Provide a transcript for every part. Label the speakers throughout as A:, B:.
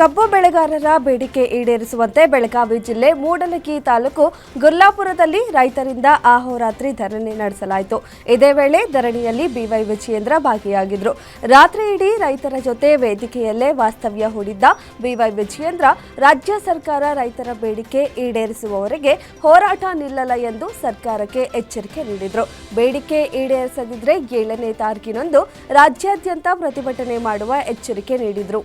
A: ಕಬ್ಬು ಬೆಳೆಗಾರರ ಬೇಡಿಕೆ ಈಡೇರಿಸುವಂತೆ ಬೆಳಗಾವಿ ಜಿಲ್ಲೆ ಮೂಡಲಗಿ ತಾಲೂಕು ಗುರ್ಲಾಪುರದಲ್ಲಿ ರೈತರಿಂದ ಅಹೋರಾತ್ರಿ ಧರಣಿ ನಡೆಸಲಾಯಿತು. ಇದೇ ವೇಳೆ ಧರಣಿಯಲ್ಲಿ ಬಿವೈ ವಿಜಯೇಂದ್ರ ಭಾಗಿಯಾಗಿದ್ರು. ರಾತ್ರಿ ಇಡೀ ರೈತರ ಜೊತೆ ವೇದಿಕೆಯಲ್ಲೇ ವಾಸ್ತವ್ಯ ಹೂಡಿದ್ದ ಬಿವೈ ವಿಜಯೇಂದ್ರ, ರಾಜ್ಯ ಸರ್ಕಾರ ರೈತರ ಬೇಡಿಕೆ ಈಡೇರಿಸುವವರೆಗೆ ಹೋರಾಟ ನಿಲ್ಲಲ್ಲ ಎಂದು ಸರ್ಕಾರಕ್ಕೆ ಎಚ್ಚರಿಕೆ ನೀಡಿದರು. ಬೇಡಿಕೆ ಈಡೇರಿಸದಿದ್ರೆ ಏಳನೇ ತಾರೀಕಿನಂದು ರಾಜ್ಯಾದ್ಯಂತ ಪ್ರತಿಭಟನೆ ಮಾಡುವ ಎಚ್ಚರಿಕೆ ನೀಡಿದ್ರು.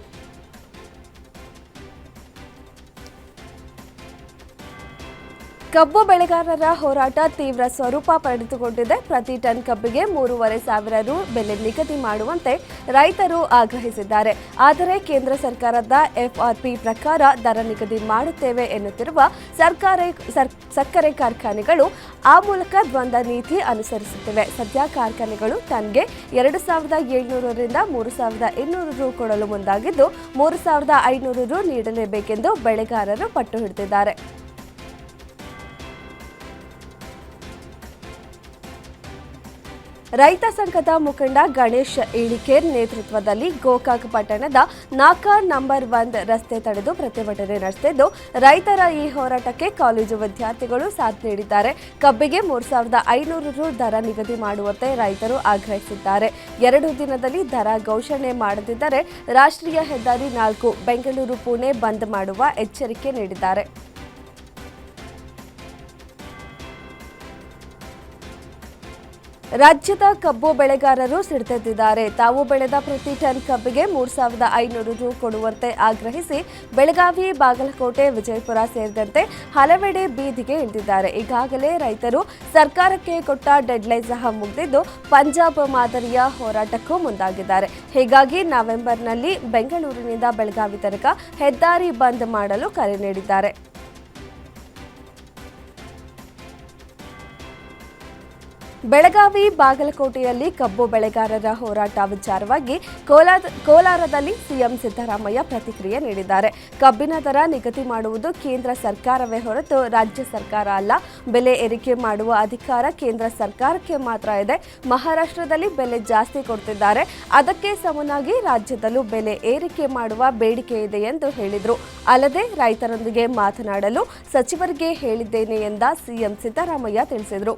A: ಕಬ್ಬು ಬೆಳೆಗಾರರ ಹೋರಾಟ ತೀವ್ರ ಸ್ವರೂಪ ಪಡೆದುಕೊಂಡಿದೆ. ಪ್ರತಿ ಟನ್ ಕಬ್ಬಿಗೆ ಮೂರುವರೆ ಸಾವಿರ ರು ಬೆಲೆ ನಿಗದಿ ಮಾಡುವಂತೆ ರೈತರು ಆಗ್ರಹಿಸಿದ್ದಾರೆ. ಆದರೆ ಕೇಂದ್ರ ಸರ್ಕಾರದ ಎಫ್ಆರ್ಪಿ ಪ್ರಕಾರ ದರ ನಿಗದಿ ಮಾಡುತ್ತೇವೆ ಎನ್ನುತ್ತಿರುವ ಸರ್ಕಾರಿ ಸರ್- ಸಕ್ಕರೆ ಕಾರ್ಖಾನೆಗಳು ಆ ಮೂಲಕ ದ್ವಂದ್ವ ನೀತಿ ಅನುಸರಿಸುತ್ತಿವೆ. ಸದ್ಯ ಕಾರ್ಖಾನೆಗಳು ಟನ್ಗೆ ಎರಡು ಸಾವಿರದ ಏಳ್ನೂರರಿಂದ ಮೂರು ಸಾವಿರದ ಇನ್ನೂರು ರು ಕೊಡಲು ಮುಂದಾಗಿದ್ದು, ಮೂರು ಸಾವಿರದ ಐನೂರು ರು ನೀಡಲೇಬೇಕೆಂದು ಬೆಳೆಗಾರರು ಪಟ್ಟು ಹಿಡಿದಿದ್ದಾರೆ. ರೈತ ಸಂಘದ ಮುಖಂಡ ಗಣೇಶ್ ಇಳಿಕೇರ್ ನೇತೃತ್ವದಲ್ಲಿ ಗೋಕಾಕ್ ಪಟ್ಟಣದ ನಾಕಾರ್ ನಂಬರ್ ಒನ್ ರಸ್ತೆ ತಡೆದು ಪ್ರತಿಭಟನೆ ನಡೆಸಿದ್ದು ರೈತರ ಈ ಹೋರಾಟಕ್ಕೆ ಕಾಲೇಜು ವಿದ್ಯಾರ್ಥಿಗಳು ಸಾಥ್ ನೀಡಿದ್ದಾರೆ. ಕಬ್ಬಿಗೆ ಮೂರು ಸಾವಿರದ ಐನೂರು ರು ದರ ನಿಗದಿ ಮಾಡುವಂತೆ ರೈತರು ಆಗ್ರಹಿಸಿದ್ದಾರೆ. ಎರಡು ದಿನದಲ್ಲಿ ದರ ಘೋಷಣೆ ಮಾಡದಿದ್ದರೆ ರಾಷ್ಟ್ರೀಯ ಹೆದ್ದಾರಿ ನಾಲ್ಕು ಬೆಂಗಳೂರು, ಪುಣೆ ಬಂದ್ ಮಾಡುವ ಎಚ್ಚರಿಕೆ ನೀಡಿದ್ದಾರೆ. ರಾಜ್ಯದ ಕಬ್ಬು ಬೆಳೆಗಾರರು ಸಿಡಿದೆದ್ದಿದ್ದಾರೆ. ತಾವು ಬೆಳೆದ ಪ್ರತಿ ಟನ್ ಕಬ್ಬಿಗೆ ಮೂರು ಸಾವಿರದ ಐನೂರು ರು ಕೊಡುವಂತೆ ಆಗ್ರಹಿಸಿ ಬೆಳಗಾವಿ, ಬಾಗಲಕೋಟೆ, ವಿಜಯಪುರ ಸೇರಿದಂತೆ ಹಲವೆಡೆ ಬೀದಿಗೆ ಇಳಿದಿದ್ದಾರೆ. ಈಗಾಗಲೇ ರೈತರು ಸರ್ಕಾರಕ್ಕೆ ಕೊಟ್ಟ ಡೆಡ್ಲೈನ್ ಸಹ ಮುಗಿದಿದ್ದು ಪಂಜಾಬ್ ಮಾದರಿಯ ಹೋರಾಟಕ್ಕೂ ಮುಂದಾಗಿದ್ದಾರೆ. ಹೀಗಾಗಿ ನವೆಂಬರ್ನಲ್ಲಿ ಬೆಂಗಳೂರಿನಿಂದ ಬೆಳಗಾವಿ ತನಕ ಹೆದ್ದಾರಿ ಬಂದ್ ಮಾಡಲು ಕರೆ ನೀಡಿದ್ದಾರೆ. ಬೆಳಗಾವಿ ಬಾಗಲಕೋಟೆಯಲ್ಲಿ ಕಬ್ಬು ಬೆಳೆಗಾರರ ಹೋರಾಟ ವಿಚಾರವಾಗಿ ಕೋಲಾರ ಕೋಲಾರದಲ್ಲಿ ಸಿಎಂ ಸಿದ್ದರಾಮಯ್ಯ ಪ್ರತಿಕ್ರಿಯೆ ನೀಡಿದ್ದಾರೆ. ಕಬ್ಬಿನ ದರ ನಿಗದಿ ಮಾಡುವುದು ಕೇಂದ್ರ ಸರ್ಕಾರವೇ ಹೊರತು ರಾಜ್ಯ ಸರ್ಕಾರ ಅಲ್ಲ. ಬೆಲೆ ಏರಿಕೆ ಮಾಡುವ ಅಧಿಕಾರ ಕೇಂದ್ರ ಸರ್ಕಾರಕ್ಕೆ ಮಾತ್ರ ಇದೆ. ಮಹಾರಾಷ್ಟ್ರದಲ್ಲಿ ಬೆಲೆ ಜಾಸ್ತಿ ಕೊಡ್ತಿದ್ದಾರೆ. ಅದಕ್ಕೆ ಸಮನಾಗಿ ರಾಜ್ಯದಲ್ಲೂ ಬೆಲೆ ಏರಿಕೆ ಮಾಡುವ ಬೇಡಿಕೆ ಇದೆ ಎಂದು ಹೇಳಿದರು. ಅಲ್ಲದೆ ರೈತರೊಂದಿಗೆ ಮಾತನಾಡಲು ಸಚಿವರಿಗೆ ಹೇಳಿದ್ದೇನೆ ಎಂದ ಸಿಎಂ ಸಿದ್ದರಾಮಯ್ಯ ತಿಳಿಸಿದರು.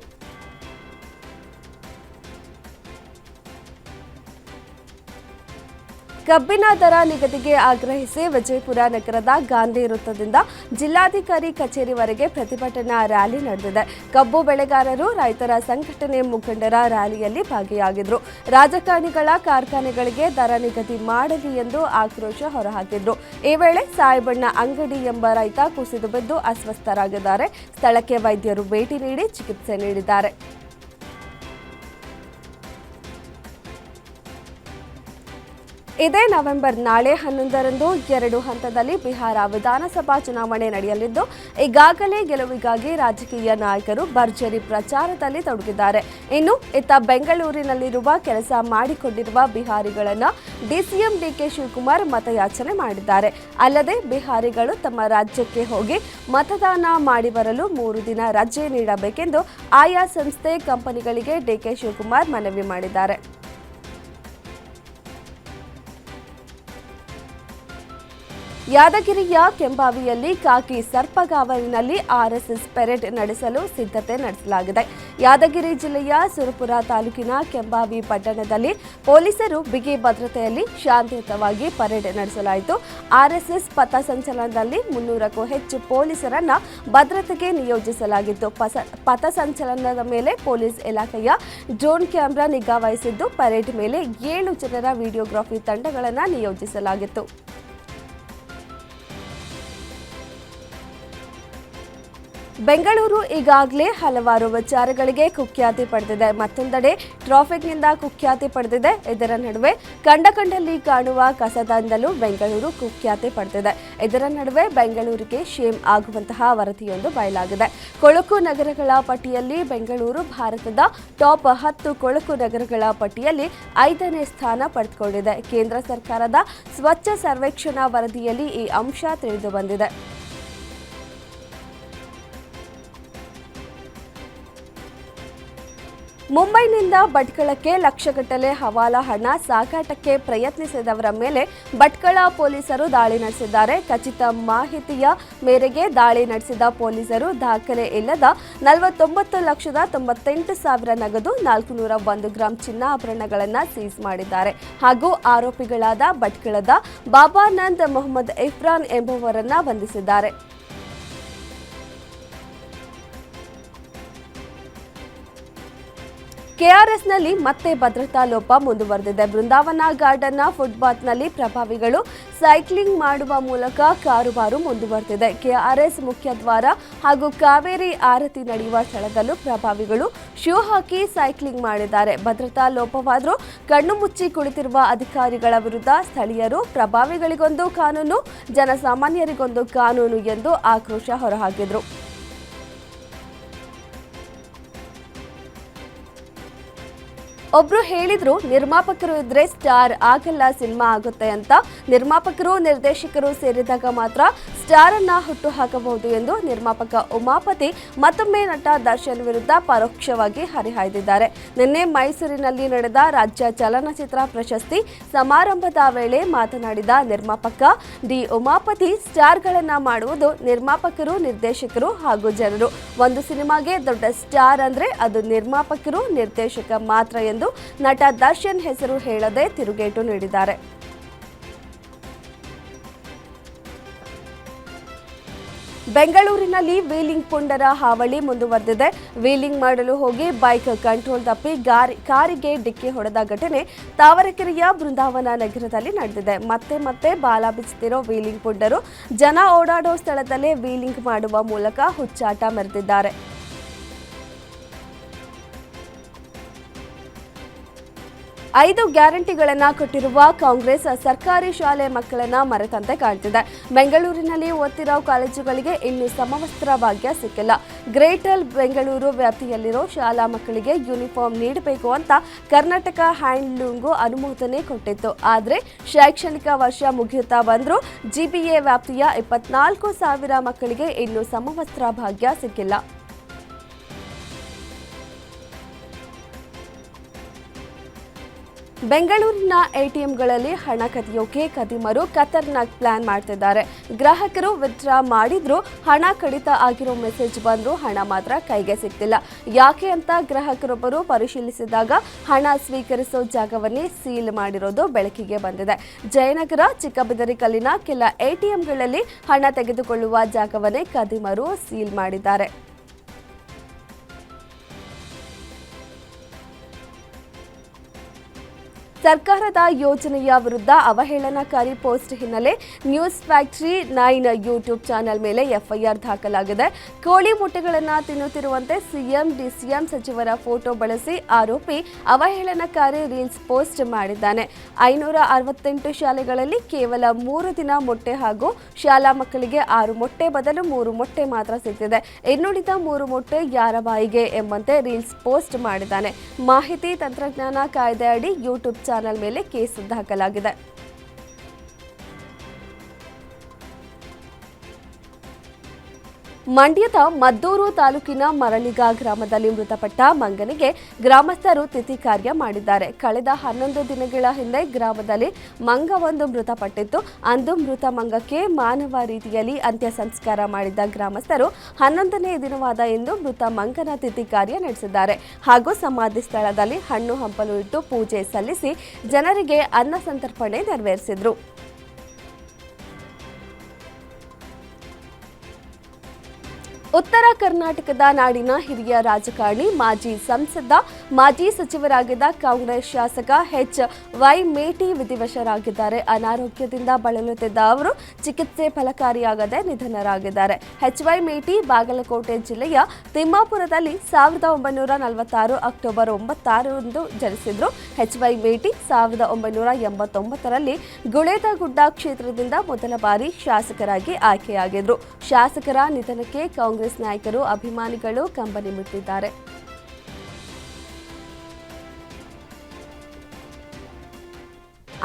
A: ಕಬ್ಬಿನ ದರ ನಿಗದಿಗೆ ಆಗ್ರಹಿಸಿ ವಿಜಯಪುರ ನಗರದ ಗಾಂಧಿ ವೃತ್ತದಿಂದ ಜಿಲ್ಲಾಧಿಕಾರಿ ಕಚೇರಿವರೆಗೆ ಪ್ರತಿಭಟನಾ ರ್ಯಾಲಿ ನಡೆದಿದೆ. ಕಬ್ಬು ಬೆಳೆಗಾರರು, ರೈತರ ಸಂಘಟನೆ ಮುಖಂಡರ ರ್ಯಾಲಿಯಲ್ಲಿ ಭಾಗಿಯಾಗಿದ್ರು. ರಾಜಕಾರಣಿಗಳ ಕಾರ್ಖಾನೆಗಳಿಗೆ ದರ ನಿಗದಿ ಮಾಡಲಿ ಎಂದು ಆಕ್ರೋಶ ಹೊರಹಾಕಿದ್ರು. ಈ ವೇಳೆ ಸಾಯಿಬಣ್ಣ ಅಂಗಡಿ ಎಂಬ ರೈತ ಕುಸಿದು ಬಿದ್ದು ಅಸ್ವಸ್ಥರಾಗಿದ್ದಾರೆ. ಸ್ಥಳಕ್ಕೆ ವೈದ್ಯರು ಭೇಟಿ ನೀಡಿ ಚಿಕಿತ್ಸೆ ನೀಡಿದ್ದಾರೆ. ಇದೇ ನವೆಂಬರ್ ನಾಳೆ ಹನ್ನೊಂದರಂದು ಎರಡು ಹಂತದಲ್ಲಿ ಬಿಹಾರ ವಿಧಾನಸಭಾ ಚುನಾವಣೆ ನಡೆಯಲಿದ್ದು, ಈಗಾಗಲೇ ಗೆಲುವಿಗಾಗಿ ರಾಜಕೀಯ ನಾಯಕರು ಭರ್ಜರಿ ಪ್ರಚಾರದಲ್ಲಿ ತೊಡಗಿದ್ದಾರೆ. ಇನ್ನು ಇತ್ತ ಬೆಂಗಳೂರಿನಲ್ಲಿರುವ ಕೆಲಸ ಮಾಡಿಕೊಂಡಿರುವ ಬಿಹಾರಿಗಳನ್ನು ಡಿಸಿಎಂ ಡಿಕೆ ಶಿವಕುಮಾರ್ ಮತಯಾಚನೆ ಮಾಡಿದ್ದಾರೆ. ಅಲ್ಲದೆ ಬಿಹಾರಿಗಳು ತಮ್ಮ ರಾಜ್ಯಕ್ಕೆ ಹೋಗಿ ಮತದಾನ ಮಾಡಿ ಬರಲು ಮೂರು ದಿನ ರಜೆ ನೀಡಬೇಕೆಂದು ಆಯಾ ಸಂಸ್ಥೆ ಕಂಪನಿಗಳಿಗೆ ಡಿಕೆ ಶಿವಕುಮಾರ್ ಮನವಿ ಮಾಡಿದ್ದಾರೆ. ಯಾದಗಿರಿಯ ಕೆಂಬಾವಿಯಲ್ಲಿ ಕಾಕಿ ಸರ್ಪಗಾವಲಿನಲ್ಲಿ ಆರ್ಎಸ್ಎಸ್ ಪೆರೇಡ್ ನಡೆಸಲು ಸಿದ್ಧತೆ ನಡೆಸಲಾಗಿದೆ. ಯಾದಗಿರಿ ಜಿಲ್ಲೆಯ ಸುರಪುರ ತಾಲೂಕಿನ ಕೆಂಬಾವಿ ಪಟ್ಟಣದಲ್ಲಿ ಪೊಲೀಸರು ಬಿಗಿ ಭದ್ರತೆಯಲ್ಲಿ ಶಾಂತಿಯುತವಾಗಿ ಪರೇಡ್ ನಡೆಸಲಾಯಿತು. ಆರ್ಎಸ್ಎಸ್ ಪಥಸಂಚಲನದಲ್ಲಿ ಮುನ್ನೂರಕ್ಕೂ ಹೆಚ್ಚು ಪೊಲೀಸರನ್ನ ಭದ್ರತೆಗೆ ನಿಯೋಜಿಸಲಾಗಿತ್ತು. ಪಥಸಂಚಲನದ ಮೇಲೆ ಪೊಲೀಸ್ ಇಲಾಖೆಯ ಡ್ರೋನ್ ಕ್ಯಾಮೆರಾ ನಿಗಾ ವಹಿಸಿದ್ದು, ಪರೇಡ್ ಮೇಲೆ ಏಳು ಜನರ ವಿಡಿಯೋಗ್ರಫಿ ತಂಡಗಳನ್ನು ನಿಯೋಜಿಸಲಾಗಿತ್ತು. ಬೆಂಗಳೂರು ಈಗಾಗಲೇ ಹಲವಾರು ವಿಚಾರಗಳಿಗೆ ಕುಖ್ಯಾತಿ ಪಡೆದಿದೆ. ಮತ್ತೊಂದೆಡೆ ಟ್ರಾಫಿಕ್ನಿಂದ ಕುಖ್ಯಾತಿ ಪಡೆದಿದೆ. ಇದರ ನಡುವೆ ಕಂಡ ಕಂಡಲ್ಲಿ ಕಾಣುವ ಕಸದಿಂದಲೂ ಬೆಂಗಳೂರು ಕುಖ್ಯಾತಿ ಪಡೆದಿದೆ. ಇದರ ನಡುವೆ ಬೆಂಗಳೂರಿಗೆ ಶೇಮ್ ಆಗುವಂತಹ ವರದಿಯೊಂದು ಬಯಲಾಗಿದೆ. ಕೊಳಕು ನಗರಗಳ ಪಟ್ಟಿಯಲ್ಲಿ ಬೆಂಗಳೂರು ಭಾರತದ ಟಾಪ್ ಹತ್ತು ಕೊಳಕು ನಗರಗಳ ಪಟ್ಟಿಯಲ್ಲಿ ಐದನೇ ಸ್ಥಾನ ಪಡೆದುಕೊಂಡಿದೆ. ಕೇಂದ್ರ ಸರ್ಕಾರದ ಸ್ವಚ್ಛ ಸರ್ವೇಕ್ಷಣಾ ವರದಿಯಲ್ಲಿ ಈ ಅಂಶ ತಿಳಿದು ಬಂದಿದೆ. ಮುಂಬೈನಿಂದ ಭಟ್ಕಳಕ್ಕೆ ಲಕ್ಷಗಟ್ಟಲೆ ಹವಾಲಾ ಹಣ ಸಾಗಾಟಕ್ಕೆ ಪ್ರಯತ್ನಿಸಿದವರ ಮೇಲೆ ಭಟ್ಕಳ ಪೊಲೀಸರು ದಾಳಿ ನಡೆಸಿದ್ದಾರೆ. ಖಚಿತ ಮಾಹಿತಿಯ ಮೇರೆಗೆ ದಾಳಿ ನಡೆಸಿದ ಪೊಲೀಸರು ದಾಖಲೆ ಇಲ್ಲದ ನಲವತ್ತೊಂಬತ್ತು ಲಕ್ಷದ ತೊಂಬತ್ತೆಂಟು ಸಾವಿರ ನಗದು ನಾಲ್ಕು ನೂರ ಒಂದು ಗ್ರಾಂ ಚಿನ್ನಾಭರಣಗಳನ್ನು ಸೀಸ್ ಮಾಡಿದ್ದಾರೆ. ಹಾಗೂ ಆರೋಪಿಗಳಾದ ಭಟ್ಕಳದ ಬಾಬಾನಂದ್ ಮೊಹಮ್ಮದ್ ಇಫ್ರಾನ್ ಎಂಬುವರನ್ನ ಬಂಧಿಸಿದ್ದಾರೆ. ಕೆಆರ್ಎಸ್ನಲ್ಲಿ ಮತ್ತೆ ಭದ್ರತಾ ಲೋಪ ಮುಂದುವರೆದಿದೆ. ಬೃಂದಾವನ ಗಾರ್ಡನ್ನ ಫುಟ್ಪಾತ್ನಲ್ಲಿ ಪ್ರಭಾವಿಗಳು ಸೈಕ್ಲಿಂಗ್ ಮಾಡುವ ಮೂಲಕ ಕಾರುಬಾರು ಮುಂದುವರೆದಿದೆ. ಕೆಆರ್ಎಸ್ ಮುಖ್ಯ ದ್ವಾರ ಹಾಗೂ ಕಾವೇರಿ ಆರತಿ ನಡೆಯುವ ಸ್ಥಳದಲ್ಲೂ ಪ್ರಭಾವಿಗಳು ಶೂ ಹಾಕಿ ಸೈಕ್ಲಿಂಗ್ ಮಾಡಿದ್ದಾರೆ. ಭದ್ರತಾ ಲೋಪವಾದರೂ ಕಣ್ಣು ಮುಚ್ಚಿ ಕುಳಿತಿರುವ ಅಧಿಕಾರಿಗಳ ವಿರುದ್ಧ ಸ್ಥಳೀಯರು ಪ್ರಭಾವಿಗಳಿಗೊಂದು ಕಾನೂನು, ಜನಸಾಮಾನ್ಯರಿಗೊಂದು ಕಾನೂನು ಎಂದು ಆಕ್ರೋಶ ಹೊರಹಾಕಿದರು. ಒಬ್ರು ಹೇಳಿದ್ರು ನಿರ್ಮಾಪಕರು ಇದ್ರೆ ಸ್ಟಾರ್ ಆಗಲ್ಲ ಸಿನಿಮಾ ಆಗುತ್ತೆ ಅಂತ. ನಿರ್ಮಾಪಕರು, ನಿರ್ದೇಶಕರು ಸೇರಿದಾಗ ಮಾತ್ರ ಸ್ಟಾರ್ ಅನ್ನ ಹುಟ್ಟು ಹಾಕಬಹುದು ಎಂದು ನಿರ್ಮಾಪಕ ಉಮಾಪತಿ ಮತ್ತೊಮ್ಮೆ ನಟ ದರ್ಶನ್ ವಿರುದ್ಧ ಪರೋಕ್ಷವಾಗಿ ಹರಿಹಾಯ್ದಿದ್ದಾರೆ. ನಿನ್ನೆ ಮೈಸೂರಿನಲ್ಲಿ ನಡೆದ ರಾಜ್ಯ ಚಲನಚಿತ್ರ ಪ್ರಶಸ್ತಿ ಸಮಾರಂಭದ ವೇಳೆ ಮಾತನಾಡಿದ ನಿರ್ಮಾಪಕ, ಡಿ ಉಮಾಪತಿ ಸ್ಟಾರ್ಗಳನ್ನ ಮಾಡುವುದು ನಿರ್ಮಾಪಕರು, ನಿರ್ದೇಶಕರು ಹಾಗೂ ಜನರು. ಒಂದು ಸಿನಿಮಾಗೆ ದೊಡ್ಡ ಸ್ಟಾರ್ ಅಂದ್ರೆ ಅದು ನಿರ್ಮಾಪಕರು, ನಿರ್ದೇಶಕ ಮಾತ್ರ ಎಂದು ನಟ ದರ್ಶನ್ ಹೆಸರು ಹೇಳದೆ ತಿರುಗೇಟು ನೀಡಿದ್ದಾರೆ. ಬೆಂಗಳೂರಿನಲ್ಲಿ ವೀಲಿಂಗ್ ಪುಂಡರ ಹಾವಳಿ ಮುಂದುವರೆದಿದೆ. ವೀಲಿಂಗ್ ಮಾಡಲು ಹೋಗಿ ಬೈಕ್ ಕಂಟ್ರೋಲ್ ತಪ್ಪಿ ಕಾರಿಗೆ ಡಿಕ್ಕಿ ಹೊಡೆದ ಘಟನೆ ತಾವರೆಕೆರೆಯ ಬೃಂದಾವನ ನಗರದಲ್ಲಿ ನಡೆದಿದೆ. ಮತ್ತೆ ಮತ್ತೆ ಬಾಲ ಬಿಚ್ಚುತ್ತಿರೋ ವೀಲಿಂಗ್ ಪುಂಡರು ಜನ ಓಡಾಡೋ ಸ್ಥಳದಲ್ಲೇ ವೀಲಿಂಗ್ ಮಾಡುವ ಮೂಲಕ ಹುಚ್ಚಾಟ ಮೆರೆದಿದ್ದಾರೆ. ಐದು ಗ್ಯಾರಂಟಿಗಳನ್ನ ಕೊಟ್ಟಿರುವ ಕಾಂಗ್ರೆಸ್ ಸರ್ಕಾರಿ ಶಾಲೆ ಮಕ್ಕಳನ್ನ ಮರೆತಂತೆ ಕಾಣ್ತಿದೆ. ಬೆಂಗಳೂರಿನಲ್ಲಿ ಓದ್ತಿರೋ ಕಾಲೇಜುಗಳಿಗೆ ಇನ್ನು ಸಮವಸ್ತ್ರ ಭಾಗ್ಯ ಸಿಕ್ಕಿಲ್ಲ. ಗ್ರೇಟರ್ ಬೆಂಗಳೂರು ವ್ಯಾಪ್ತಿಯಲ್ಲಿರೋ ಶಾಲಾ ಮಕ್ಕಳಿಗೆ ಯೂನಿಫಾರ್ಮ್ ನೀಡಬೇಕು ಅಂತ ಕರ್ನಾಟಕ ಹ್ಯಾಂಡ್ಲೂಮ್ಗೂ ಅನುಮೋದನೆ ಕೊಟ್ಟಿತ್ತು. ಆದರೆ ಶೈಕ್ಷಣಿಕ ವರ್ಷ ಮುಗಿಯುತ್ತಾ ಬಂದರೂ ಜಿಬಿಎ ವ್ಯಾಪ್ತಿಯ ಇಪ್ಪತ್ನಾಲ್ಕು ಸಾವಿರ ಮಕ್ಕಳಿಗೆ ಇನ್ನು ಸಮವಸ್ತ್ರ ಭಾಗ್ಯ ಸಿಕ್ಕಿಲ್ಲ. ಬೆಂಗಳೂರಿನ ಎಟಿಎಂಗಳಲ್ಲಿ ಹಣ ಕದಿಯೋಕೆ ಕದಿಮರು ಖತರ್ನಾಕ್ ಪ್ಲಾನ್ ಮಾಡ್ತಿದ್ದಾರೆ. ಗ್ರಾಹಕರು ವಿತ್ಡ್ರಾ ಮಾಡಿದ್ರು ಹಣ ಕಡಿತ ಆಗಿರೋ ಮೆಸೇಜ್ ಬಂದರೂ ಹಣ ಮಾತ್ರ ಕೈಗೆ ಸಿಗ್ತಿಲ್ಲ. ಯಾಕೆ ಅಂತ ಗ್ರಾಹಕರೊಬ್ಬರು ಪರಿಶೀಲಿಸಿದಾಗ ಹಣ ಸ್ವೀಕರಿಸೋ ಜಾಗವನ್ನೇ ಸೀಲ್ ಮಾಡಿರೋದು ಬೆಳಕಿಗೆ ಬಂದಿದೆ. ಜಯನಗರ ಚಿಕ್ಕಬಿದರಿಕಲ್ಲಿನ ಕೆಲ ಎಟಿಎಂಗಳಲ್ಲಿ ಹಣ ತೆಗೆದುಕೊಳ್ಳುವ ಜಾಗವನ್ನೇ ಕದಿಮರು ಸೀಲ್ ಮಾಡಿದ್ದಾರೆ. ಸರ್ಕಾರದ ಯೋಜನೆಯ ವಿರುದ್ಧ ಅವಹೇಳನಕಾರಿ ಪೋಸ್ಟ್ ಹಿನ್ನೆಲೆ news factory nine YouTube channel ಮೇಲೆ ಎಫ್ಐಆರ್ ದಾಖಲಾಗಿದೆ. ಕೋಳಿ ಮೊಟ್ಟೆಗಳನ್ನು ತಿನ್ನುತ್ತಿರುವಂತೆ ಸಿಎಂ, ಡಿಸಿಎಂ ಸಚಿವರ ಫೋಟೋ ಬಳಸಿ ಆರೋಪಿ ಅವಹೇಳನಕಾರಿ ರೀಲ್ಸ್ ಪೋಸ್ಟ್ ಮಾಡಿದ್ದಾನೆ. ಐನೂರ ಅರವತ್ತೆಂಟು ಶಾಲೆಗಳಲ್ಲಿ ಕೇವಲ ಮೂರು ದಿನ ಮೊಟ್ಟೆ ಹಾಗೂ ಶಾಲಾ ಮಕ್ಕಳಿಗೆ ಆರು ಮೊಟ್ಟೆ ಬದಲು ಮೂರು ಮೊಟ್ಟೆ ಮಾತ್ರ ಸಿಗ್ತಿದೆ. ಇನ್ನುಳಿದ ಮೂರು ಮೊಟ್ಟೆ ಯಾರ ಬಾಯಿಗೆ ಎಂಬಂತೆ ರೀಲ್ಸ್ ಪೋಸ್ಟ್ ಮಾಡಿದ್ದಾನೆ. ಮಾಹಿತಿ ತಂತ್ರಜ್ಞಾನ ಕಾಯ್ದೆ ಅಡಿ ಯೂಟ್ಯೂಬ್ ಚಾನೆಲ್ ಮೇಲೆ ಕೇಸ್ ದಾಖಲಾಗಿದೆ ಮಂಡ್ಯದ ಮದ್ದೂರು ತಾಲೂಕಿನ ಮರಳಿಗ ಗ್ರಾಮದಲ್ಲಿ ಮೃತಪಟ್ಟ ಮಂಗನಿಗೆ ಗ್ರಾಮಸ್ಥರು ತಿಥಿ ಕಾರ್ಯ ಮಾಡಿದ್ದಾರೆ. ಕಳೆದ ಹನ್ನೊಂದು ದಿನಗಳ ಹಿಂದೆ ಗ್ರಾಮದಲ್ಲಿ ಮಂಗವೊಂದು ಮೃತಪಟ್ಟಿತ್ತು. ಅಂದು ಮೃತ ಮಂಗಕ್ಕೆ ಮಾನವ ರೀತಿಯಲ್ಲಿ ಅಂತ್ಯ ಸಂಸ್ಕಾರ ಮಾಡಿದ ಗ್ರಾಮಸ್ಥರು ಹನ್ನೊಂದನೇ ದಿನವಾದ ಇಂದು ಮೃತ ಮಂಗನ ತಿಥಿ ಕಾರ್ಯ ನಡೆಸಿದ್ದಾರೆ. ಹಾಗೂ ಸಮಾಧಿ ಸ್ಥಳದಲ್ಲಿ ಹಣ್ಣು ಹಂಪಲು ಇಟ್ಟು ಪೂಜೆ ಸಲ್ಲಿಸಿ ಜನರಿಗೆ ಅನ್ನ ಸಂತರ್ಪಣೆ ನೆರವೇರಿಸಿದ್ರು. ಉತ್ತರ ಕರ್ನಾಟಕದ ನಾಡಿನ ಹಿರಿಯ ರಾಜಕಾರಣಿ, ಮಾಜಿ ಸಂಸದ, ಮಾಜಿ ಸಚಿವರಾಗಿದ್ದ ಕಾಂಗ್ರೆಸ್ ಶಾಸಕ ಎಚ್ ವೈ ಮೇಟಿ ವಿಧಿವಶರಾಗಿದ್ದಾರೆ. ಅನಾರೋಗ್ಯದಿಂದ ಬಳಲುತ್ತಿದ್ದ ಅವರು ಚಿಕಿತ್ಸೆ ಫಲಕಾರಿಯಾಗದೆ ನಿಧನರಾಗಿದ್ದಾರೆ. ಎಚ್ ವೈ ಮೇಟಿ, ಬಾಗಲಕೋಟೆ ಜಿಲ್ಲೆಯ ತಿಮ್ಮಾಪುರದಲ್ಲಿ ಸಾವಿರದ ಒಂಬೈನೂರ ನಲವತ್ತಾರು ಅಕ್ಟೋಬರ್ ಒಂಬತ್ತಾರರಂದು ಜನಿಸಿದ್ರು. ಎಚ್ ವೈ ಮೇಟಿ ಸಾವಿರದ ಒಂಬೈನೂರ ಎಂಬತ್ತೊಂಬತ್ತರಲ್ಲಿ ಗುಳೇದಗುಡ್ಡ ಕ್ಷೇತ್ರದಿಂದ ಮೊದಲ ಬಾರಿ ಶಾಸಕರಾಗಿ ಆಯ್ಕೆಯಾಗಿದ್ರು. ಶಾಸಕರ ನಿಧನಕ್ಕೆ ಕಾಂಗ್ರೆಸ್ ನಾಯಕರು ಅಭಿಮಾನಿಗಳು ಕಂಬನಿ ಮುಟ್ಟಿದ್ದಾರೆ.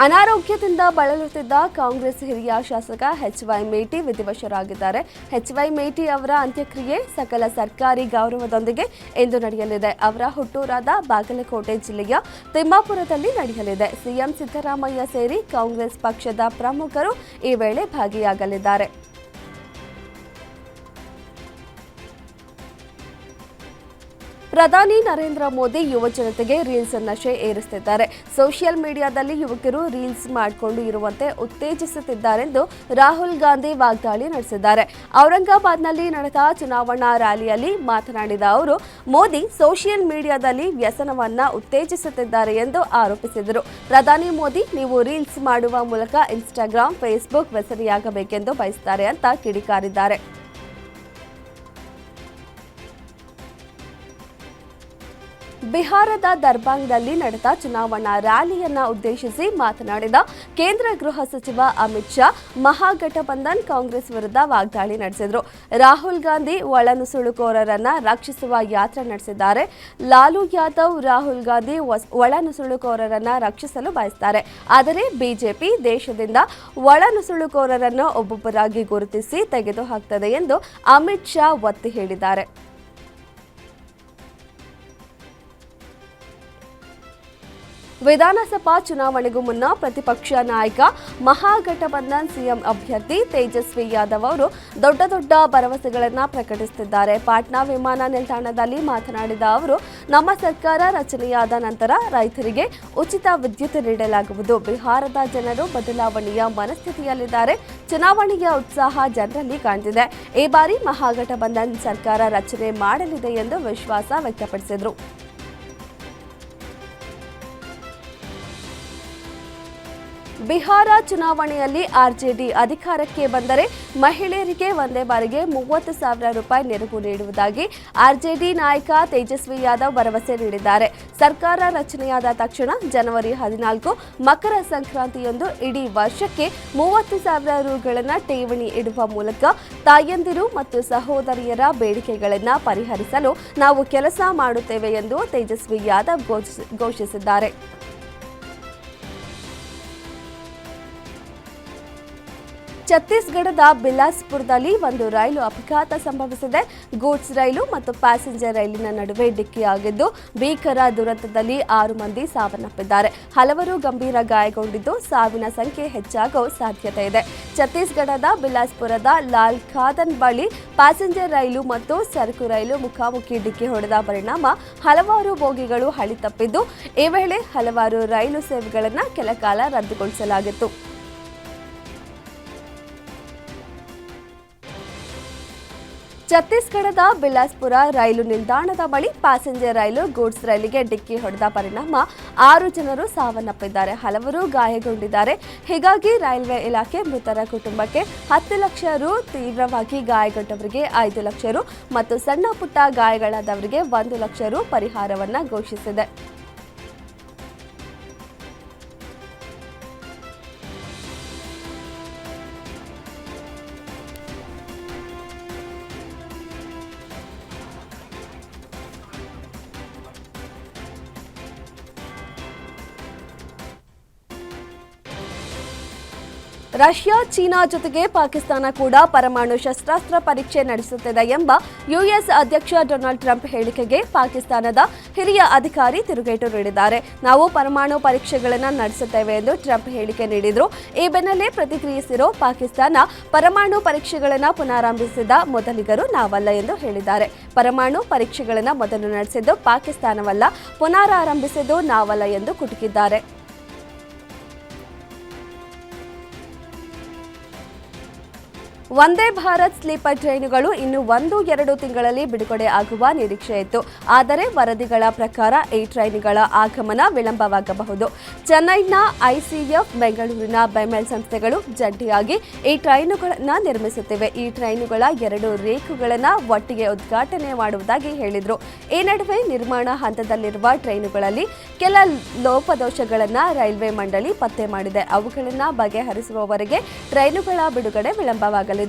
A: ಅನಾರೋಗ್ಯದಿಂದ ಬಳಲುತ್ತಿದ್ದ ಕಾಂಗ್ರೆಸ್ ಹಿರಿಯ ಶಾಸಕ ಎಚ್ ವೈ ಮೇಟಿ ವಿಧಿವಶರಾಗಿದ್ದಾರೆ. ಎಚ್ ವೈ ಮೇಟಿ ಅವರ ಅಂತ್ಯಕ್ರಿಯೆ ಸಕಲ ಸರ್ಕಾರಿ ಗೌರವದೊಂದಿಗೆ ಇಂದು ನಡೆಯಲಿದೆ. ಅವರ ಹುಟ್ಟೂರಾದ ಬಾಗಲಕೋಟೆ ಜಿಲ್ಲೆಯ ತಿಮ್ಮಾಪುರದಲ್ಲಿ ನಡೆಯಲಿದೆ. ಸಿಎಂ ಸಿದ್ದರಾಮಯ್ಯ ಸೇರಿ ಕಾಂಗ್ರೆಸ್ ಪಕ್ಷದ ಪ್ರಮುಖರು ಈ ವೇಳೆ ಭಾಗಿಯಾಗಲಿದ್ದಾರೆ. ಪ್ರಧಾನಿ ನರೇಂದ್ರ ಮೋದಿ ಯುವ ಜನತೆಗೆ ರೀಲ್ಸ್ ನಶೆ ಏರಿಸುತ್ತಿದ್ದಾರೆ ಸೋಷಿಯಲ್ ಮೀಡಿಯಾದಲ್ಲಿ ಯುವಕರು ರೀಲ್ಸ್ ಮಾಡಿಕೊಂಡು ಇರುವಂತೆ ಉತ್ತೇಜಿಸುತ್ತಿದ್ದಾರೆಂದು ರಾಹುಲ್ ಗಾಂಧಿ ವಾಗ್ದಾಳಿ ನಡೆಸಿದ್ದಾರೆ. ಔರಂಗಾಬಾದ್ನಲ್ಲಿ ನಡೆದ ಚುನಾವಣಾ ರ್ಯಾಲಿಯಲ್ಲಿ ಮಾತನಾಡಿದ ಅವರು, ಮೋದಿ ಸೋಷಿಯಲ್ ಮೀಡಿಯಾದಲ್ಲಿ ವ್ಯಸನವನ್ನ ಉತ್ತೇಜಿಸುತ್ತಿದ್ದಾರೆ ಎಂದು ಆರೋಪಿಸಿದರು. ಪ್ರಧಾನಿ ಮೋದಿ, ನೀವು ರೀಲ್ಸ್ ಮಾಡುವ ಮೂಲಕ ಇನ್ಸ್ಟಾಗ್ರಾಂ ಫೇಸ್ಬುಕ್ ವ್ಯಸನಿಯಾಗಬೇಕೆಂದು ಬಯಸುತ್ತಾರೆ ಅಂತ ಕಿಡಿಕಾರಿದ್ದಾರೆ. ಬಿಹಾರದ ದರ್ಬಾಂಗ್ನಲ್ಲಿ ನಡೆದ ಚುನಾವಣಾ ರ್ಯಾಲಿಯನ್ನ ಉದ್ದೇಶಿಸಿ ಮಾತನಾಡಿದ ಕೇಂದ್ರ ಗೃಹ ಸಚಿವ ಅಮಿತ್ ಶಾ, ಮಹಾಗಠಬಂಧನ್ ಕಾಂಗ್ರೆಸ್ ವಿರುದ್ಧ ವಾಗ್ದಾಳಿ ನಡೆಸಿದರು. ರಾಹುಲ್ ಗಾಂಧಿ ಒಳನುಸುಳುಕೋರರನ್ನ ರಕ್ಷಿಸುವ ಯಾತ್ರೆ ನಡೆಸಿದ್ದಾರೆ. ಲಾಲು ಯಾದವ್, ರಾಹುಲ್ ಗಾಂಧಿ ಒಳನುಸುಳುಕೋರರನ್ನ ರಕ್ಷಿಸಲು ಬಯಸ್ತಾರೆ. ಆದರೆ ಬಿಜೆಪಿ ದೇಶದಿಂದ ಒಳನುಸುಳುಕೋರರನ್ನು ಒಬ್ಬೊಬ್ಬರಾಗಿ ಗುರುತಿಸಿ ತೆಗೆದುಹಾಕ್ತದೆ ಎಂದು ಅಮಿತ್ ಶಾ ಒತ್ತಿ ಹೇಳಿದ್ದಾರೆ. ವಿಧಾನಸಭಾ ಚುನಾವಣೆಗೂ ಮುನ್ನ ಪ್ರತಿಪಕ್ಷ ನಾಯಕ ಮಹಾಗಠಬಂಧನ್ ಸಿಎಂ ಅಭ್ಯರ್ಥಿ ತೇಜಸ್ವಿ ಯಾದವ್ ಅವರು ದೊಡ್ಡ ದೊಡ್ಡ ಭರವಸೆಗಳನ್ನು ಪ್ರಕಟಿಸುತ್ತಿದ್ದಾರೆ. ಪಾಟ್ನಾ ವಿಮಾನ ನಿಲ್ದಾಣದಲ್ಲಿ ಮಾತನಾಡಿದ ಅವರು, ನಮ್ಮ ಸರ್ಕಾರ ರಚನೆಯಾದ ನಂತರ ರೈತರಿಗೆ ಉಚಿತ ವಿದ್ಯುತ್ ನೀಡಲಾಗುವುದು. ಬಿಹಾರದ ಜನರು ಬದಲಾವಣೆಯ ಮನಸ್ಥಿತಿಯಲ್ಲಿದ್ದಾರೆ. ಚುನಾವಣೆಯ ಉತ್ಸಾಹ ಜನರಲ್ಲಿ ಕಾಣ್ತಿದೆ. ಈ ಬಾರಿ ಮಹಾಗಠಬಂಧನ್ ಸರ್ಕಾರ ರಚನೆ ಮಾಡಲಿದೆ ಎಂದು ವಿಶ್ವಾಸ ವ್ಯಕ್ತಪಡಿಸಿದರು. ಬಿಹಾರ ಚುನಾವಣೆಯಲ್ಲಿ ಆರ್ಜೆಡಿ ಅಧಿಕಾರಕ್ಕೆ ಬಂದರೆ ಮಹಿಳೆಯರಿಗೆ ಒಂದೇ ಬಾರಿಗೆ ಮೂವತ್ತು ಸಾವಿರ ರೂಪಾಯಿ ನೆರವು ನೀಡುವುದಾಗಿ ಆರ್ಜೆಡಿ ನಾಯಕ ತೇಜಸ್ವಿ ಯಾದವ್ ಭರವಸೆ ನೀಡಿದ್ದಾರೆ. ಸರ್ಕಾರ ರಚನೆಯಾದ ತಕ್ಷಣ ಜನವರಿ ಹದಿನಾಲ್ಕು ಮಕರ ಸಂಕ್ರಾಂತಿಯೊಂದು ಇಡೀ ವರ್ಷಕ್ಕೆ ಮೂವತ್ತು ಸಾವಿರ ರುಗಳನ್ನು ಠೇವಣಿ ಇಡುವ ಮೂಲಕ ತಾಯಂದಿರು ಮತ್ತು ಸಹೋದರಿಯರ ಬೇಡಿಕೆಗಳನ್ನು ಪರಿಹರಿಸಲು ನಾವು ಕೆಲಸ ಮಾಡುತ್ತೇವೆ ಎಂದು ತೇಜಸ್ವಿ ಯಾದವ್ ಘೋಷಿಸಿದ್ದಾರೆ. ಛತ್ತೀಸ್ಗಢದ ಬಿಲಾಸ್ಪುರದಲ್ಲಿ ಒಂದು ರೈಲು ಅಪಘಾತ ಸಂಭವಿಸಿದೆ. ಗೂಡ್ಸ್ ರೈಲು ಮತ್ತು ಪ್ಯಾಸೆಂಜರ್ ರೈಲಿನ ನಡುವೆ ಡಿಕ್ಕಿಯಾಗಿದ್ದು ಭೀಕರ ದುರಂತದಲ್ಲಿ ಆರು ಮಂದಿ ಸಾವನ್ನಪ್ಪಿದ್ದಾರೆ. ಹಲವರು ಗಂಭೀರ ಗಾಯಗೊಂಡಿದ್ದು ಸಾವಿನ ಸಂಖ್ಯೆ ಹೆಚ್ಚಾಗುವ ಸಾಧ್ಯತೆ ಇದೆ. ಛತ್ತೀಸ್ಗಢದ ಬಿಲಾಸ್ಪುರದ ಲಾಲ್ ಖಾದನ್ ಬಳಿ ಪ್ಯಾಸೆಂಜರ್ ರೈಲು ಮತ್ತು ಸರಕು ರೈಲು ಮುಖಾಮುಖಿ ಡಿಕ್ಕಿ ಹೊಡೆದ ಪರಿಣಾಮ ಹಲವಾರು ಬೋಗಿಗಳು ಹಳಿ ತಪ್ಪಿದ್ದು ಈ ವೇಳೆ ಹಲವಾರು ರೈಲು ಸೇವೆಗಳನ್ನು ಕೆಲಕಾಲ ರದ್ದುಗೊಳಿಸಲಾಗಿತ್ತು. ಛತ್ತೀಸ್ಗಢದ ಬಿಲಾಸ್ಪುರ ರೈಲು ನಿಲ್ದಾಣದ ಬಳಿ ಪ್ಯಾಸೆಂಜರ್ ರೈಲು ಗೂಡ್ಸ್ ರೈಲಿಗೆ ಡಿಕ್ಕಿ ಹೊಡೆದ ಪರಿಣಾಮ ಆರು ಜನರು ಸಾವನ್ನಪ್ಪಿದ್ದಾರೆ. ಹಲವರು ಗಾಯಗೊಂಡಿದ್ದಾರೆ. ಹೀಗಾಗಿ ರೈಲ್ವೆ ಇಲಾಖೆ ಮೃತರ ಕುಟುಂಬಕ್ಕೆ ಹತ್ತು ಲಕ್ಷ ರು ತೀವ್ರವಾಗಿ ಗಾಯಗೊಂಡವರಿಗೆ ಐದು ಲಕ್ಷ ರು ಮತ್ತು ಸಣ್ಣ ಪುಟ್ಟ ಗಾಯಗಳಾದವರಿಗೆ ಒಂದು ಲಕ್ಷ ರು ಪರಿಹಾರವನ್ನು ಘೋಷಿಸಿದೆ. ರಷ್ಯಾ, ಚೀನಾ ಜೊತೆಗೆ ಪಾಕಿಸ್ತಾನ ಕೂಡ ಪರಮಾಣು ಶಸ್ತ್ರಾಸ್ತ್ರ ಪರೀಕ್ಷೆ ನಡೆಸುತ್ತಿದೆ ಎಂಬ ಯುಎಸ್ ಅಧ್ಯಕ್ಷ ಡೊನಾಲ್ಡ್ ಟ್ರಂಪ್ ಹೇಳಿಕೆಗೆ ಪಾಕಿಸ್ತಾನದ ಹಿರಿಯ ಅಧಿಕಾರಿ ತಿರುಗೇಟು ನೀಡಿದ್ದಾರೆ. ನಾವು ಪರಮಾಣು ಪರೀಕ್ಷೆಗಳನ್ನು ನಡೆಸುತ್ತೇವೆ ಎಂದು ಟ್ರಂಪ್ ಹೇಳಿಕೆ ನೀಡಿದ್ರು. ಈ ಬೆನ್ನಲ್ಲೇ ಪ್ರತಿಕ್ರಿಯಿಸಿರೋ ಪಾಕಿಸ್ತಾನ, ಪರಮಾಣು ಪರೀಕ್ಷೆಗಳನ್ನು ಪುನರಾರಂಭಿಸಿದ ಮೊದಲಿಗರು ನಾವಲ್ಲ ಎಂದು ಹೇಳಿದ್ದಾರೆ. ಪರಮಾಣು ಪರೀಕ್ಷೆಗಳನ್ನು ಮೊದಲು ನಡೆಸಿದ್ದು ಪಾಕಿಸ್ತಾನವಲ್ಲ, ಪುನರಾರಂಭಿಸಿದ್ದು ನಾವಲ್ಲ ಎಂದು ಕುಟುಕಿದ್ದಾರೆ. ವಂದೇ ಭಾರತ್ ಸ್ಲೀಪರ್ ಟ್ರೈನುಗಳು ಇನ್ನು ಒಂದು, ಎರಡು ತಿಂಗಳಲ್ಲಿ ಬಿಡುಗಡೆ ಆಗುವ ನಿರೀಕ್ಷೆ ಇತ್ತು. ಆದರೆ ವರದಿಗಳ ಪ್ರಕಾರ ಈ ಟ್ರೈನುಗಳ ಆಗಮನ ವಿಳಂಬವಾಗಬಹುದು. ಚೆನ್ನೈನ ಐಸಿಎಫ್, ಬೆಂಗಳೂರಿನ ಬೆಮೆಲ್ ಸಂಸ್ಥೆಗಳು ಜಂಟಿಯಾಗಿ ಈ ಟ್ರೈನುಗಳನ್ನು ನಿರ್ಮಿಸುತ್ತಿವೆ. ಈ ಟ್ರೈನುಗಳ ಎರಡು ರೇಖುಗಳನ್ನು ಒಟ್ಟಿಗೆ ಉದ್ಘಾಟನೆ ಮಾಡುವುದಾಗಿ ಹೇಳಿದರು. ಈ ನಡುವೆ ನಿರ್ಮಾಣ ಹಂತದಲ್ಲಿರುವ ಟ್ರೈನುಗಳಲ್ಲಿ ಕೆಲ ಲೋಪದೋಷಗಳನ್ನು ರೈಲ್ವೆ ಮಂಡಳಿ ಪತ್ತೆ ಮಾಡಿದೆ. ಅವುಗಳನ್ನು ಬಗೆಹರಿಸುವವರೆಗೆ ಟ್ರೈನುಗಳ ಬಿಡುಗಡೆ ವಿಳಂಬವಾಗಲಿದೆ.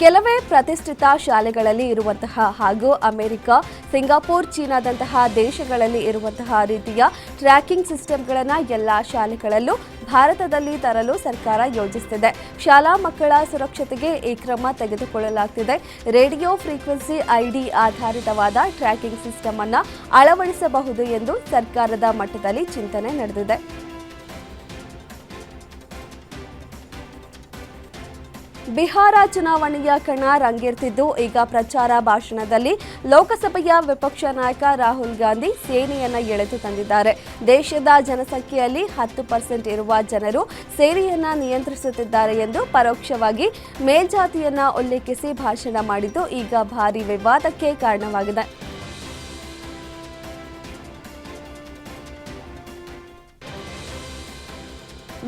A: ಕೆಲವೇ ಪ್ರತಿಷ್ಠಿತ ಶಾಲೆಗಳಲ್ಲಿ ಇರುವಂತಹ ಹಾಗೂ ಅಮೆರಿಕ, ಸಿಂಗಾಪುರ್, ಚೀನಾದಂತಹ ದೇಶಗಳಲ್ಲಿ ಇರುವಂತಹ ರೀತಿಯ ಟ್ರ್ಯಾಕಿಂಗ್ ಸಿಸ್ಟಮ್ಗಳನ್ನು ಎಲ್ಲ ಶಾಲೆಗಳಲ್ಲೂ ಭಾರತದಲ್ಲಿ ತರಲು ಸರ್ಕಾರ ಯೋಜಿಸುತ್ತಿದೆ ಶಾಲಾ ಮಕ್ಕಳ ಸುರಕ್ಷತೆಗೆ ಈ ಕ್ರಮ ತೆಗೆದುಕೊಳ್ಳಲಾಗುತ್ತಿದೆ ರೇಡಿಯೋ ಫ್ರೀಕ್ವೆನ್ಸಿ ಐಡಿ ಆಧಾರಿತವಾದ ಟ್ರ್ಯಾಕಿಂಗ್ ಸಿಸ್ಟಮ್ ಅನ್ನು ಅಳವಡಿಸಬಹುದು ಎಂದು ಸರ್ಕಾರದ ಮಟ್ಟದಲ್ಲಿ ಚಿಂತನೆ ನಡೆದಿದೆ. ಬಿಹಾರ ಚುನಾವಣೆಯ ಕಣ ರಂಗೇರ್ತಿದ್ದು, ಈಗ ಪ್ರಚಾರ ಭಾಷಣದಲ್ಲಿ ಲೋಕಸಭೆಯ ವಿಪಕ್ಷ ನಾಯಕ ರಾಹುಲ್ ಗಾಂಧಿ ಸೇನೆಯನ್ನ ಎಳೆದು ತಂದಿದ್ದಾರೆ. ದೇಶದ ಜನಸಂಖ್ಯೆಯಲ್ಲಿ ಹತ್ತು ಪರ್ಸೆಂಟ್ ಇರುವ ಜನರು ಸೇನೆಯನ್ನ ನಿಯಂತ್ರಿಸುತ್ತಿದ್ದಾರೆ ಎಂದು ಪರೋಕ್ಷವಾಗಿ ಮೇಲ್ಜಾತಿಯನ್ನ ಉಲ್ಲೇಖಿಸಿ ಭಾಷಣ ಮಾಡಿದ್ದು, ಈಗ ಭಾರೀ ವಿವಾದಕ್ಕೆ ಕಾರಣವಾಗಿದೆ.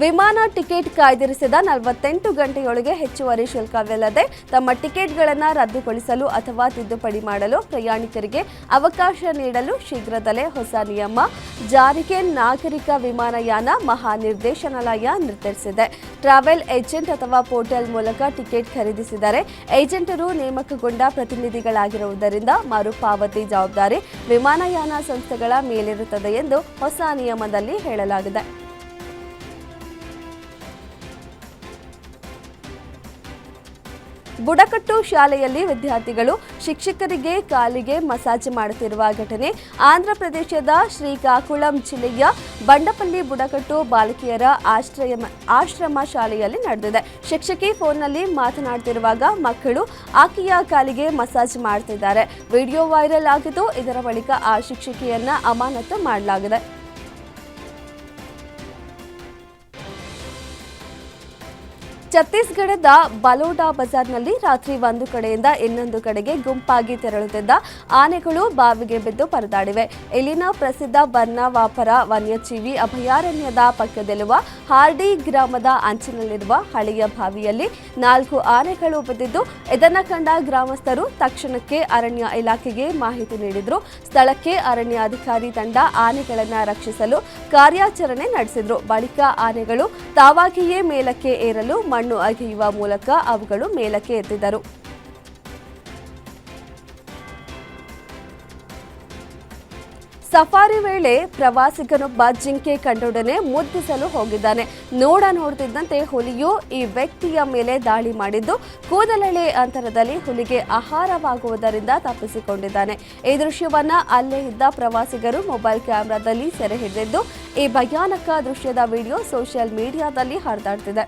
A: ವಿಮಾನ ಟಿಕೆಟ್ ಕಾಯ್ದಿರಿಸಿದ ನಲವತ್ತೆಂಟು ಗಂಟೆಯೊಳಗೆ ಹೆಚ್ಚುವರಿ ಶುಲ್ಕವಿಲ್ಲದೆ ತಮ್ಮ ಟಿಕೆಟ್ಗಳನ್ನು ರದ್ದುಗೊಳಿಸಲು ಅಥವಾ ತಿದ್ದುಪಡಿ ಮಾಡಲು ಪ್ರಯಾಣಿಕರಿಗೆ ಅವಕಾಶ ನೀಡಲು ಶೀಘ್ರದಲ್ಲೇ ಹೊಸ ನಿಯಮ. ಜಾರಿಗೆ ನಾಗರಿಕ ವಿಮಾನಯಾನ ಮಹಾನಿರ್ದೇಶನಾಲಯ ನಿರ್ಧರಿಸಿದೆ. ಟ್ರಾವೆಲ್ ಏಜೆಂಟ್ ಅಥವಾ ಪೋರ್ಟಲ್ ಮೂಲಕ ಟಿಕೆಟ್ ಖರೀದಿಸಿದರೆ ಏಜೆಂಟರು ನೇಮಕಗೊಂಡ ಪ್ರತಿನಿಧಿಗಳಾಗಿರುವುದರಿಂದ ಮರುಪಾವತಿ ಜವಾಬ್ದಾರಿ ವಿಮಾನಯಾನ ಸಂಸ್ಥೆಗಳ ಮೇಲಿರುತ್ತದೆ ಎಂದು ಹೊಸ ನಿಯಮದಲ್ಲಿ ಹೇಳಲಾಗಿದೆ. ಬುಡಕಟ್ಟು ಶಾಲೆಯಲ್ಲಿ ವಿದ್ಯಾರ್ಥಿಗಳು ಶಿಕ್ಷಕರಿಗೆ ಕಾಲಿಗೆ ಮಸಾಜ್ ಮಾಡುತ್ತಿರುವ ಘಟನೆ. ಆಂಧ್ರಪ್ರದೇಶದ ಶ್ರೀಕಾಕುಳಂ ಜಿಲ್ಲೆಯ ಬಂಡಪಲ್ಲಿ ಬುಡಕಟ್ಟು ಬಾಲಕಿಯರ ಆಶ್ರಯ ಆಶ್ರಮ ಶಾಲೆಯಲ್ಲಿ ನಡೆದಿದೆ. ಶಿಕ್ಷಕಿ ಫೋನ್ನಲ್ಲಿ ಮಾತನಾಡುತ್ತಿರುವಾಗ ಮಕ್ಕಳು ಆಕೆಯ ಕಾಲಿಗೆ ಮಸಾಜ್ ಮಾಡ್ತಿದ್ದಾರೆ ವಿಡಿಯೋ ವೈರಲ್ ಆಗಿದ್ದು, ಇದರ ಬಳಿಕ ಆ ಶಿಕ್ಷಕಿಯನ್ನ ಅಮಾನತು ಮಾಡಲಾಗಿದೆ. ಛತ್ತೀಸ್ಗಢದ ಬಲೋಡಾ ಬಜಾರ್ನಲ್ಲಿ ರಾತ್ರಿ ಒಂದು ಕಡೆಯಿಂದ ಇನ್ನೊಂದು ಕಡೆಗೆ ಗುಂಪಾಗಿ ತೆರಳುತ್ತಿದ್ದ ಆನೆಗಳು ಬಾವಿಗೆ ಬಿದ್ದು ಪರದಾಡಿವೆ. ಇಲ್ಲಿನ ಪ್ರಸಿದ್ಧ ಬರ್ನಾವಾಪರ ವನ್ಯಜೀವಿ ಅಭಯಾರಣ್ಯದ ಪಕ್ಕದಲ್ಲಿರುವ ಹಾರ್ಡಿ ಗ್ರಾಮದ ಅಂಚಿನಲ್ಲಿರುವ ಹಳೆಯ ಬಾವಿಯಲ್ಲಿ ನಾಲ್ಕು ಆನೆಗಳು ಬಿದ್ದಿದ್ದು ಇದನ್ನ ಕಂಡ ಗ್ರಾಮಸ್ಥರು ತಕ್ಷಣಕ್ಕೆ ಅರಣ್ಯ ಇಲಾಖೆಗೆ ಮಾಹಿತಿ ನೀಡಿದ್ರು. ಸ್ಥಳಕ್ಕೆ ಅರಣ್ಯ ಅಧಿಕಾರಿ ತಂಡ ಆನೆಗಳನ್ನು ರಕ್ಷಿಸಲು ಕಾರ್ಯಾಚರಣೆ ನಡೆಸಿದ್ರು. ಬಳಿಕ ಆನೆಗಳು ತಾವಾಗಿಯೇ ಮೇಲಕ್ಕೆ ಏರಲು ಮಣ್ಣು ಅಗೆಯುವ ಮೂಲಕ ಅವುಗಳು ಮೇಲಕ್ಕೆ ಎತ್ತಿದರು ಸಫಾರಿ ವೇಳೆ ಪ್ರವಾಸಿಗನೊಬ್ಬ ಜಿಂಕೆ ಕಂಡೊಡನೆ ಮುದ್ದಿಸಲು ಹೋಗಿದ್ದಾನೆ. ನೋಡ ನೋಡ್ತಿದ್ದಂತೆ ಹುಲಿಯು ಈ ವ್ಯಕ್ತಿಯ ಮೇಲೆ ದಾಳಿ ಮಾಡಿದ್ದು ಕೂದಲಳೆ ಅಂತರದಲ್ಲಿ ಹುಲಿಗೆ ಆಹಾರವಾಗುವುದರಿಂದ ತಪ್ಪಿಸಿಕೊಂಡಿದ್ದಾನೆ. ಈ ದೃಶ್ಯವನ್ನ ಅಲ್ಲೇ ಇದ್ದ ಪ್ರವಾಸಿಗರು ಮೊಬೈಲ್ ಕ್ಯಾಮೆರಾದಲ್ಲಿ ಸೆರೆ ಹಿಡಿದಿದ್ದು ಈ ಭಯಾನಕ ದೃಶ್ಯದ ವಿಡಿಯೋ ಸೋಷಿಯಲ್ ಮೀಡಿಯಾದಲ್ಲಿ ಹರಿದಾಡ್ತಿದೆ.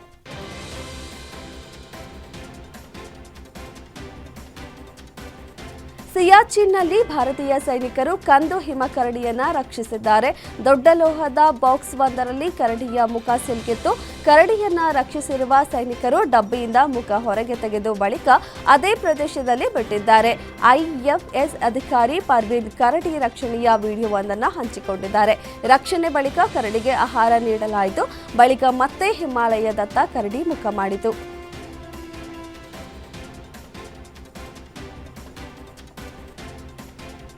A: ಸಿಯಾಚಿನ್ನಲ್ಲಿ ಭಾರತೀಯ ಸೈನಿಕರು ಕಂದು ಹಿಮಕರಡಿಯನ್ನ ರಕ್ಷಿಸಿದ್ದಾರೆ. ದೊಡ್ಡ ಲೋಹದ ಬಾಕ್ಸ್ ಒಂದರಲ್ಲಿ ಕರಡಿಯ ಮುಖ ಸಿಲುಕಿತ್ತು. ಕರಡಿಯನ್ನ ರಕ್ಷಿಸಿರುವ ಸೈನಿಕರು ಡಬ್ಬಿಯಿಂದ ಮುಖ ಹೊರಗೆ ತೆಗೆದು ಬಳಿಕ ಅದೇ ಪ್ರದೇಶದಲ್ಲಿ ಬಿಟ್ಟಿದ್ದಾರೆ. ಐಎಫ್ಎಸ್ ಅಧಿಕಾರಿ ಪರ್ವೀನ್ ಕರಡಿ ರಕ್ಷಣೆಯ ವಿಡಿಯೋವೊಂದನ್ನು ಹಂಚಿಕೊಂಡಿದ್ದಾರೆ. ರಕ್ಷಣೆ ಬಳಿಕ ಕರಡಿಗೆ ಆಹಾರ ನೀಡಲಾಯಿತು. ಬಳಿಕ ಮತ್ತೆ ಹಿಮಾಲಯದತ್ತ ಕರಡಿ ಮುಖ ಮಾಡಿತು.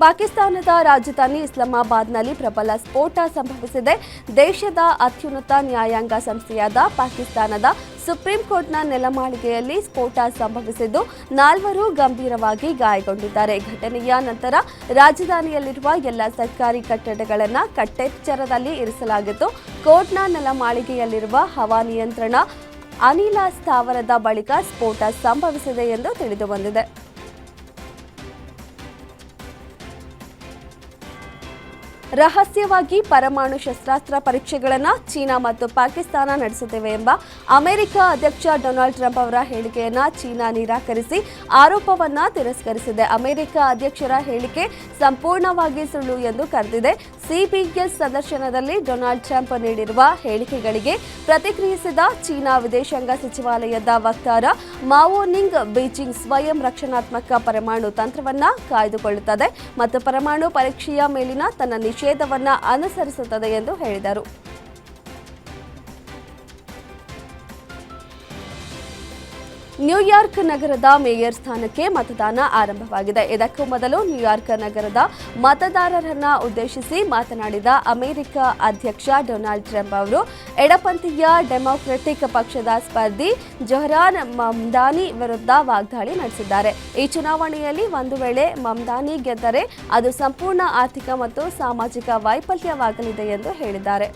A: ಪಾಕಿಸ್ತಾನದ ರಾಜಧಾನಿ ಇಸ್ಲಾಮಾಬಾದ್ನಲ್ಲಿ ಪ್ರಬಲ ಸ್ಫೋಟ ಸಂಭವಿಸಿದೆ. ದೇಶದ ಅತ್ಯುನ್ನತ ನ್ಯಾಯಾಂಗ ಸಂಸ್ಥೆಯಾದ ಪಾಕಿಸ್ತಾನದ ಸುಪ್ರೀಂ ಕೋರ್ಟ್ನ ನೆಲಮಾಳಿಗೆಯಲ್ಲಿ ಸ್ಫೋಟ ಸಂಭವಿಸಿದ್ದು, ನಾಲ್ವರು ಗಂಭೀರವಾಗಿ ಗಾಯಗೊಂಡಿದ್ದಾರೆ. ಘಟನೆಯ ನಂತರ ರಾಜಧಾನಿಯಲ್ಲಿರುವ ಎಲ್ಲ ಸರ್ಕಾರಿ ಕಟ್ಟಡಗಳನ್ನು ಕಟ್ಟೆಚ್ಚರದಲ್ಲಿ ಇರಿಸಲಾಗಿತ್ತು ಕೋರ್ಟ್ನ ನೆಲಮಾಳಿಗೆಯಲ್ಲಿರುವ ಹವಾ ನಿಯಂತ್ರಣ ಅನಿಲ ಸ್ಥಾವರದ ಬಳಿಕ ಸ್ಫೋಟ ಸಂಭವಿಸಿದೆ ಎಂದು ತಿಳಿದುಬಂದಿದೆ. ರಹಸ್ಯವಾಗಿ ಪರಮಾಣು ಶಸ್ತ್ರಾಸ್ತ್ರ ಪರೀಕ್ಷೆಗಳನ್ನು ಚೀನಾ ಮತ್ತು ಪಾಕಿಸ್ತಾನ ನಡೆಸುತ್ತಿವೆ ಎಂಬ ಅಮೆರಿಕ ಅಧ್ಯಕ್ಷ ಡೊನಾಲ್ಡ್ ಟ್ರಂಪ್ ಅವರ ಹೇಳಿಕೆಯನ್ನು ಚೀನಾ ನಿರಾಕರಿಸಿ ಆರೋಪವನ್ನು ತಿರಸ್ಕರಿಸಿದೆ. ಅಮೆರಿಕ ಅಧ್ಯಕ್ಷರ ಹೇಳಿಕೆ ಸಂಪೂರ್ಣವಾಗಿ ಸುಳ್ಳು ಎಂದು ಕರೆದಿದೆ. ಸಿಬಿಎಸ್ ಸಂದರ್ಶನದಲ್ಲಿ ಡೊನಾಲ್ಡ್ ಟ್ರಂಪ್ ನೀಡಿರುವ ಹೇಳಿಕೆಗಳಿಗೆ ಪ್ರತಿಕ್ರಿಯಿಸಿದ ಚೀನಾ ವಿದೇಶಾಂಗ ಸಚಿವಾಲಯದ ವಕ್ತಾರ ಮಾವೋನಿಂಗ್ ಬೀಜಿಂಗ್ ಸ್ವಯಂ ರಕ್ಷಣಾತ್ಮಕ ಪರಮಾಣು ತಂತ್ರವನ್ನ ಕಾಯ್ದುಕೊಳ್ಳುತ್ತದೆ ಮತ್ತು ಪರಮಾಣು ಪರೀಕ್ಷೆಯ ಮೇಲಿನ ತನ್ನ ನಿಷೇಧವನ್ನ ಅನುಸರಿಸುತ್ತದೆ ಎಂದು ಹೇಳಿದರು. ನ್ಯೂಯಾರ್ಕ್ ನಗರದ ಮೇಯರ್ ಸ್ಥಾನಕ್ಕೆ ಮತದಾನ ಆರಂಭವಾಗಿದೆ. ಇದಕ್ಕೂ ಮೊದಲು ನ್ಯೂಯಾರ್ಕ್ ನಗರದ ಮತದಾರರನ್ನ ಉದ್ದೇಶಿಸಿ ಮಾತನಾಡಿದ ಅಮೆರಿಕ ಅಧ್ಯಕ್ಷ ಡೊನಾಲ್ಡ್ ಟ್ರಂಪ್ ಅವರು, ಎಡಪಂಥೀಯ ಡೆಮಾಕ್ರೆಟಿಕ್ ಪಕ್ಷದ ಸ್ಪರ್ಧಿ ಜೊಹರಾನ್ ಮಮ್ದಾನಿ ವಿರುದ್ಧ ವಾಗ್ದಾಳಿ ನಡೆಸಿದ್ದಾರೆ. ಈ ಚುನಾವಣೆಯಲ್ಲಿ ಒಂದು ವೇಳೆ ಮಮ್ದಾನಿ ಗೆದ್ದರೆ ಅದು ಸಂಪೂರ್ಣ ಆರ್ಥಿಕ ಮತ್ತು ಸಾಮಾಜಿಕ ವೈಫಲ್ಯವಾಗಲಿದೆ ಎಂದು ಹೇಳಿದ್ದಾರೆ.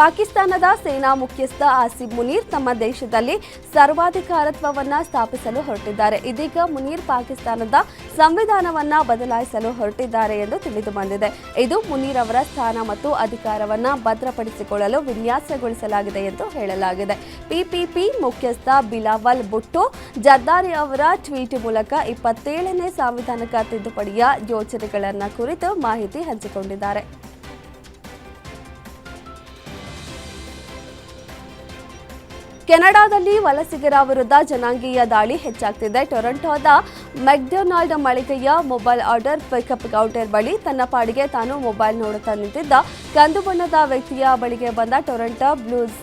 A: ಪಾಕಿಸ್ತಾನದ ಸೇನಾ ಮುಖ್ಯಸ್ಥ ಆಸಿಫ್ ಮುನೀರ್ ತಮ್ಮ ದೇಶದಲ್ಲಿ ಸರ್ವಾಧಿಕಾರತ್ವವನ್ನು ಸ್ಥಾಪಿಸಲು ಹೊರಟಿದ್ದಾರೆ. ಇದೀಗ ಮುನೀರ್ ಪಾಕಿಸ್ತಾನದ ಸಂವಿಧಾನವನ್ನು ಬದಲಾಯಿಸಲು ಹೊರಟಿದ್ದಾರೆ ಎಂದು ತಿಳಿದು ಬಂದಿದೆ. ಇದು ಮುನೀರ್ ಅವರ ಸ್ಥಾನ ಮತ್ತು ಅಧಿಕಾರವನ್ನು ಭದ್ರಪಡಿಸಿಕೊಳ್ಳಲು ವಿನ್ಯಾಸಗೊಳಿಸಲಾಗಿದೆ ಎಂದು ಹೇಳಲಾಗಿದೆ. ಪಿಪಿಪಿ ಮುಖ್ಯಸ್ಥ ಬಿಲಾವಲ್ ಭುಟ್ಟೋ ಜರ್ದಾರಿ ಅವರ ಟ್ವೀಟ್ ಮೂಲಕ ಇಪ್ಪತ್ತೇಳನೇ ಸಾಂವಿಧಾನಿಕ ತಿದ್ದುಪಡಿಯ ಯೋಜನೆಗಳನ್ನು ಕುರಿತು ಮಾಹಿತಿ ಹಂಚಿಕೊಂಡಿದ್ದಾರೆ. ಕೆನಡಾದಲ್ಲಿ ವಲಸಿಗರ ವಿರುದ್ಧ ಜನಾಂಗೀಯ ದಾಳಿ ಹೆಚ್ಚಾಗ್ತಿದೆ. ಟೊರೊಂಟೋದ ಮೆಕ್ಡೊನಾಲ್ಡ್ ಮಳಿಗೆಯ ಮೊಬೈಲ್ ಆರ್ಡರ್ ಪಿಕಪ್ ಕೌಂಟರ್ ಬಳಿ ತನ್ನ ಪಾಡಿಗೆ ತಾನು ಮೊಬೈಲ್ ನೋಡುತ್ತಾ ನಿಂತಿದ್ದ ಕಂದು ಬಣ್ಣದ ವ್ಯಕ್ತಿಯ ಬಳಿಗೆ ಬಂದ Toronto Blues,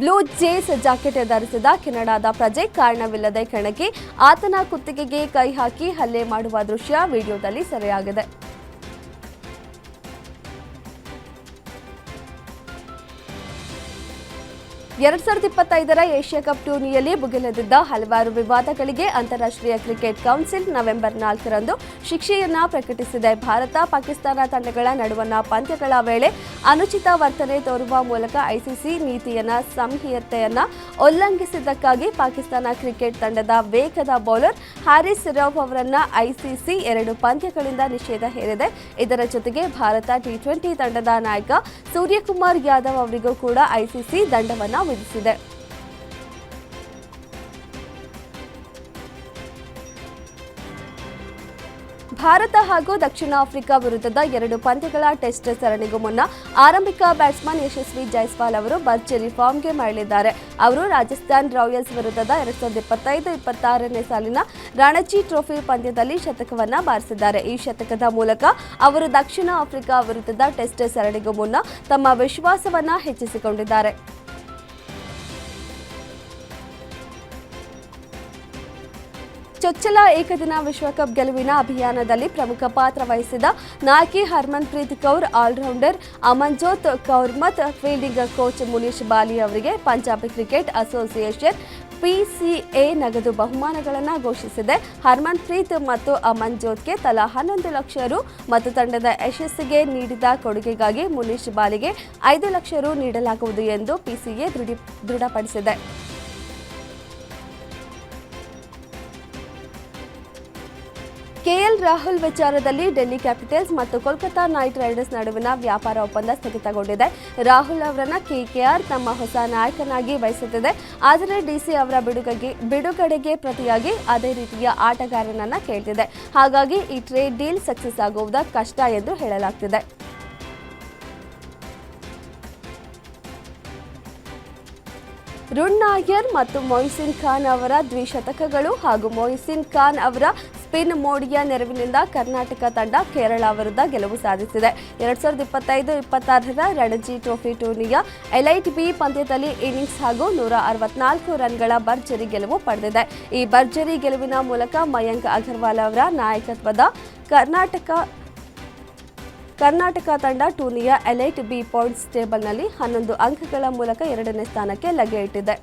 A: Blue Jays jacket ಧರಿಸಿದ ಕೆನಡಾದ ಪ್ರಜೆ ಕಾರಣವಿಲ್ಲದೆ ಕೆಣಕಿ ಆತನ ಕುತ್ತಿಗೆಗೆ ಕೈ ಹಾಕಿ ಹಲ್ಲೆ ಮಾಡುವ ದೃಶ್ಯ ವಿಡಿಯೋದಲ್ಲಿ ಸೆರೆಯಾಗಿದೆ. ಎರಡ್ ಸಾವಿರದ ಇಪ್ಪತ್ತೈದರ ಏಷ್ಯಾ ಕಪ್ ಟೂರ್ನಿಯಲ್ಲಿ ಭುಗಿಲೆದಿದ್ದ ಹಲವಾರು ವಿವಾದಗಳಿಗೆ ಅಂತಾರಾಷ್ಟ್ರೀಯ ಕ್ರಿಕೆಟ್ ಕೌನ್ಸಿಲ್ ನವೆಂಬರ್ ನಾಲ್ಕರಂದು ಶಿಕ್ಷೆಯನ್ನ ಪ್ರಕಟಿಸಿದೆ. ಭಾರತ, ಪಾಕಿಸ್ತಾನ ತಂಡಗಳ ನಡುವಣ ಪಂದ್ಯಗಳ ವೇಳೆ ಅನುಚಿತ ವರ್ತನೆ ತೋರುವ ಮೂಲಕ ಐಸಿಸಿ ನೀತಿಯನ್ನ, ಸಂಹಿತೆಯನ್ನ ಉಲ್ಲಂಘಿಸಿದ್ದಕ್ಕಾಗಿ ಪಾಕಿಸ್ತಾನ ಕ್ರಿಕೆಟ್ ತಂಡದ ವೇಗದ ಬೌಲರ್ ಹ್ಯಾರಿಸ್ ರೌಫ್ ಅವರನ್ನ ಐಸಿಸಿ ಎರಡು ಪಂದ್ಯಗಳಿಂದ ನಿಷೇಧ ಹೇರಿದೆ. ಇದರ ಜೊತೆಗೆ ಭಾರತ ಟಿ ಟ್ವೆಂಟಿ ತಂಡದ ನಾಯಕ ಸೂರ್ಯಕುಮಾರ್ ಯಾದವ್ ಅವರಿಗೂ ಕೂಡ ಐಸಿಸಿ ದಂಡವನ್ನ ವಿಧಿಸಿದೆ ಭಾರತ ಹಾಗೂ ದಕ್ಷಿಣ ಆಫ್ರಿಕಾ ವಿರುದ್ಧದ ಎರಡು ಪಂದ್ಯಗಳ ಟೆಸ್ಟ್ ಸರಣಿಗೂ ಮುನ್ನ ಆರಂಭಿಕ ಬ್ಯಾಟ್ಸ್ಮನ್ ಯಶಸ್ವಿ ಜೈಸ್ವಾಲ್ ಅವರು ಭರ್ಜರಿ ಫಾರ್ಮ್ಗೆ ಮರಳಿದ್ದಾರೆ. ಅವರು ರಾಜಸ್ಥಾನ್ ರಾಯಲ್ಸ್ ವಿರುದ್ಧದ ಎರಡ್ ಸಾವಿರದ ಇಪ್ಪತ್ತೈದು, ಇಪ್ಪತ್ತಾರನೇ ಸಾಲಿನ ರಣಜಿ ಟ್ರೋಫಿ ಪಂದ್ಯದಲ್ಲಿ ಶತಕವನ್ನ ಬಾರಿಸಿದ್ದಾರೆ. ಈ ಶತಕದ ಮೂಲಕ ಅವರು ದಕ್ಷಿಣ ಆಫ್ರಿಕಾ ವಿರುದ್ಧದ ಟೆಸ್ಟ್ ಸರಣಿಗೂ ಮುನ್ನ ತಮ್ಮ ವಿಶ್ವಾಸವನ್ನ ಹೆಚ್ಚಿಸಿಕೊಂಡಿದ್ದಾರೆ. ಚೊಚ್ಚಲ ಏಕದಿನ ವಿಶ್ವಕಪ್ ಗೆಲುವಿನ ಅಭಿಯಾನದಲ್ಲಿ ಪ್ರಮುಖ ಪಾತ್ರ ವಹಿಸಿದ ನಾಯಕಿ ಹರ್ಮನ್ಪ್ರೀತ್ ಕೌರ್, ಆಲ್ರೌಂಡರ್ ಅಮನ್ಜೋತ್ ಕೌರ್ ಮತ್ ಫೀಲ್ಡಿಂಗ್ ಕೋಚ್ ಮುನೀಶ್ ಬಾಲಿ ಅವರಿಗೆ ಪಂಜಾಬ್ ಕ್ರಿಕೆಟ್ ಅಸೋಸಿಯೇಷನ್ ಪಿಸಿಎ ನಗದು ಬಹುಮಾನಗಳನ್ನು ಘೋಷಿಸಿದೆ. ಹರ್ಮನ್ಪ್ರೀತ್ ಮತ್ತು ಅಮನ್ಜೋತ್ಗೆ ತಲಾ ಹನ್ನೊಂದು ಲಕ್ಷ ರು ಮತ್ತು ತಂಡದ ಯಶಸ್ಸಿಗೆ ನೀಡಿದ ಕೊಡುಗೆಗಾಗಿ ಮುನೀಶ್ ಬಾಲಿಗೆ ಐದು ಲಕ್ಷ ರು ನೀಡಲಾಗುವುದು ಎಂದು ಪಿಸಿಎ ದೃಢಿ, ದೃಢಪಡಿಸಿದೆ. ಕೆಎಲ್ ರಾಹುಲ್ ವಿಚಾರದಲ್ಲಿ ಡೆಲ್ಲಿ ಕ್ಯಾಪಿಟಲ್ಸ್ ಮತ್ತು ಕೋಲ್ಕತಾ ನೈಟ್ ರೈಡರ್ಸ್ ನಡುವಿನ ವ್ಯಾಪಾರ ಒಪ್ಪಂದ ಸ್ಥಗಿತಗೊಂಡಿದೆ. ರಾಹುಲ್ ಅವರನ್ನ ಕೆಕೆಆರ್ ತಮ್ಮ ಹೊಸ ನಾಯಕನಾಗಿ ಬಯಸುತ್ತಿದೆ ಆದರೆ ಡಿಸಿ ಅವರ ಬಿಡುಗಡೆಗೆ ಬಿಡುಗಡೆಗೆ ಪ್ರತಿಯಾಗಿ ಅದೇ ರೀತಿಯ ಆಟಗಾರನನ್ನು ಕೇಳ್ತಿದೆ. ಹಾಗಾಗಿ ಈ ಟ್ರೇಡ್ ಡೀಲ್ ಸಕ್ಸಸ್ ಆಗುವುದು ಕಷ್ಟ ಎಂದು ಹೇಳಲಾಗ್ತಿದೆ. ರುಣ್ ನಾಯರ್ ಮತ್ತು ಮೊಯ್ಸಿನ್ ಖಾನ್ ಅವರ ದ್ವಿಶತಕಗಳು ಹಾಗೂ ಮೊಯ್ಸಿನ್ ಖಾನ್ ಅವರ ಸ್ಪಿನ್ ಮೋಡಿಯ ನೆರವಿನಿಂದ ಕರ್ನಾಟಕ ತಂಡ ಕೇರಳ ವಿರುದ್ಧ ಗೆಲುವು ಸಾಧಿಸಿದೆ. ಎರಡ್ ಸಾವಿರದ ಇಪ್ಪತ್ತೈದು, ಇಪ್ಪತ್ತಾರರ ರಣಜಿ ಟ್ರೋಫಿ ಟೂರ್ನಿಯ ಎಲೈಟ್ ಬಿ ಪಂದ್ಯದಲ್ಲಿ ಇನ್ನಿಂಗ್ಸ್ ಹಾಗೂ ನೂರ ಅರವತ್ನಾಲ್ಕು ರನ್ಗಳ ಭರ್ಜರಿ ಗೆಲುವು ಪಡೆದಿದೆ. ಈ ಭರ್ಜರಿ ಗೆಲುವಿನ ಮೂಲಕ ಮಯಾಂಕ್ ಅಗರ್ವಾಲ್ ಅವರ ನಾಯಕತ್ವದ ಕರ್ನಾಟಕ ಕರ್ನಾಟಕ ತಂಡ ಟೂರ್ನಿಯ ಎಲೈಟ್ ಬಿ ಪಾಯಿಂಟ್ಸ್ ಟೇಬಲ್ನಲ್ಲಿ ಹನ್ನೊಂದು ಅಂಕಗಳ ಮೂಲಕ ಎರಡನೇ ಸ್ಥಾನಕ್ಕೆ ಲಗ್ಗೆ ಇಟ್ಟಿದೆ.